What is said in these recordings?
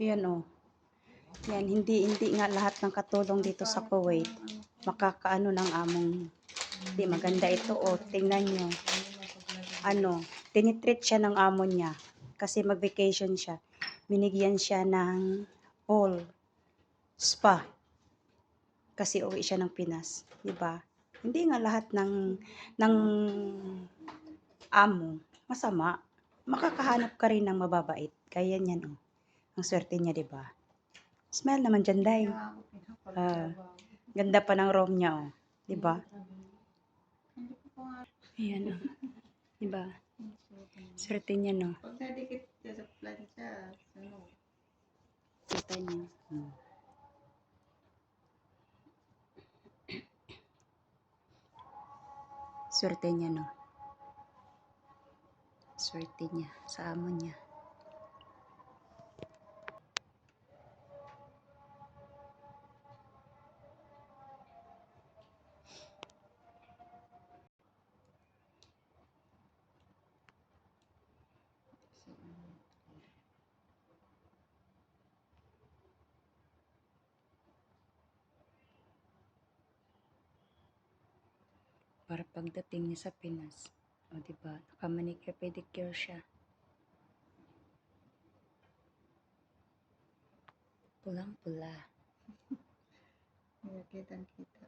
Yan oh. Yan, hindi hindi nga lahat ng katulong dito sa Kuwait makakaano ng among hindi maganda ito oh. Tingnan nyo. Ano, tinitreat siya ng amo niya kasi mag-vacation siya. Binigyan siya ng all spa kasi uwi siya ng Pinas, 'di ba? Hindi nga lahat ng ng amo masama. Makakahanap ka rin ng mababait. Kaya yan oh. Ang swerte niya, 'di ba? Smile naman dyan, Day. Ah, ganda pa ng room niya, oh. 'Di ba? Ayan, oh. 'Di ba? Swerte niya, no? Pag nadikit siya sa plancha, ano, Kita niyo. Hmm. Swerte niya, no? Swerte niya sa amo niya. Para pagdating niya sa Pinas, o di ba? Nakamanicure pedicure siya. Pulang-pula. kitang kita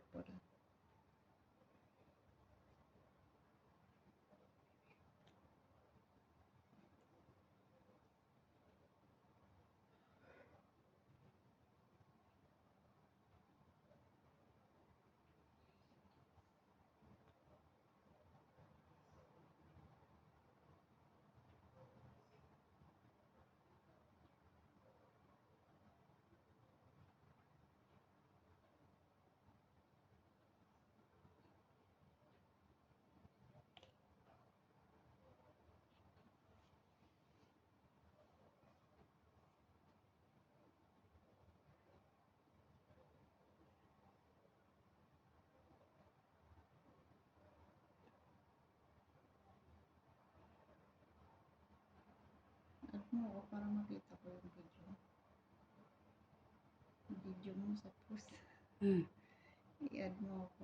mo ako para makita ko yung video. Yung Video mo sa post. Hmm. I-add mo ako.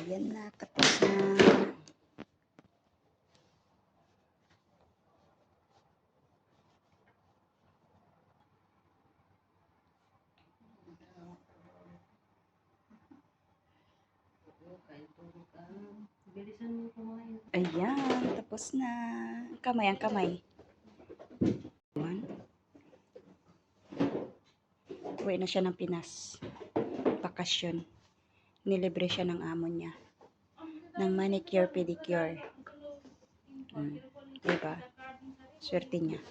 Ayan na, tapos na. Ayan, tapos na. Ang kamay, ang kamay. One. Uwi na siya ng Pinas. Bakasyon. Nilibre siya ng amo niya. Ng manicure, pedicure. Hmm. Diba? Swerte niya.